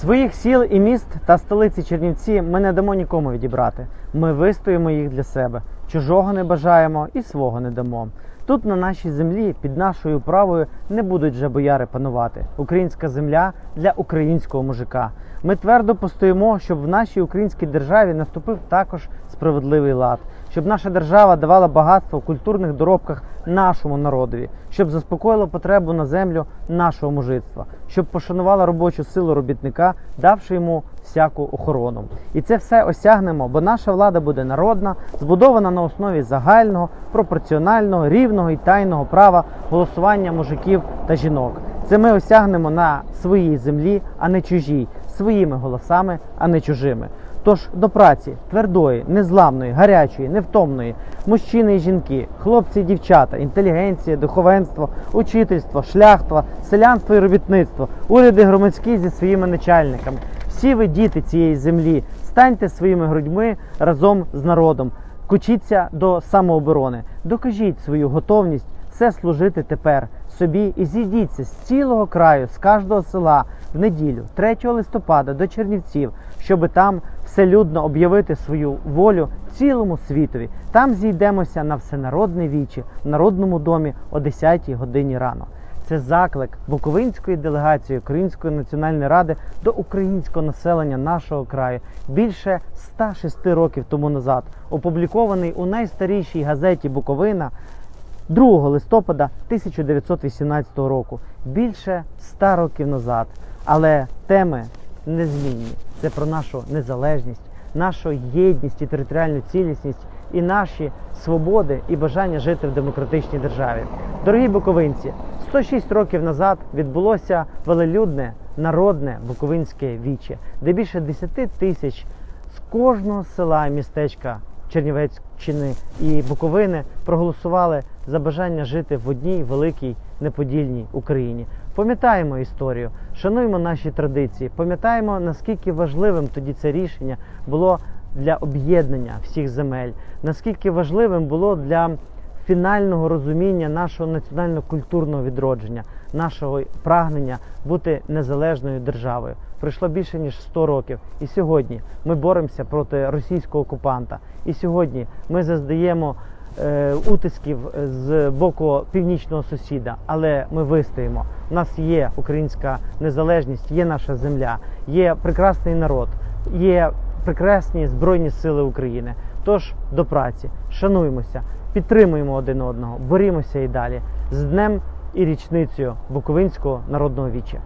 Своїх сіл і міст та столиці Чернівці ми не дамо нікому відібрати. Ми вистоїмо їх для себе. Чужого не бажаємо і свого не дамо. Тут на нашій землі під нашою правою не будуть вже бояри панувати. Українська земля для українського мужика. Ми твердо постоїмо, щоб в нашій українській державі наступив також справедливий лад, щоб наша держава давала багатство в культурних доробках нашому народові, щоб заспокоїла потребу на землю нашого мужицтва, щоб пошанувала робочу силу робітника, давши йому всяку охорону. І це все осягнемо, бо наша влада буде народна, збудована на основі загального, пропорціонального, рівного і тайного права голосування мужиків та жінок. Це ми осягнемо на своїй землі, а не чужій, своїми голосами, а не чужими. Тож до праці твердої, незламної, гарячої, невтомної, мужчини і жінки, хлопці і дівчата, інтелігенція, духовенство, учительство, шляхтва, селянство і робітництво, уряди громадські зі своїми начальниками. Всі ви діти цієї землі, станьте своїми грудьми разом з народом, кучіться до самооборони, докажіть свою готовність все служити тепер собі і зійдіться з цілого краю, з кожного села в неділю, 3 листопада до Чернівців, щоби там вселюдно об'явити свою волю цілому світові. Там зійдемося на всенародне вічі в народному домі о 10 годині рано. Це заклик Буковинської делегації Української національної ради до українського населення нашого краю більше 106 років тому назад, опублікований у найстарішій газеті Буковина 2 листопада 1918 року, більше 100 років назад. Але теми незмінні. Це про нашу незалежність, нашу єдність і територіальну цілісність, і наші свободи і бажання жити в демократичній державі. Дорогі буковинці, 106 років назад відбулося велелюдне народне буковинське віче, де більше 10 тисяч з кожного села і містечка Чернівеччини і Буковини проголосували за бажання жити в одній великій неподільній Україні. Пам'ятаємо історію, шануємо наші традиції, пам'ятаємо наскільки важливим тоді це рішення було для об'єднання всіх земель, наскільки важливим було для фінального розуміння нашого національно-культурного відродження, нашого прагнення бути незалежною державою. Пройшло більше ніж 100 років, і сьогодні ми боремося проти російського окупанта. І сьогодні ми зазнаємо е, утисків з боку північного сусіда, але ми вистоїмо. У нас є українська незалежність, є наша земля, є прекрасний народ, є прекрасні збройні сили України. Тож до праці, шануємося, підтримуємо один одного, борімося і далі з днем і річницею Буковинського народного віча.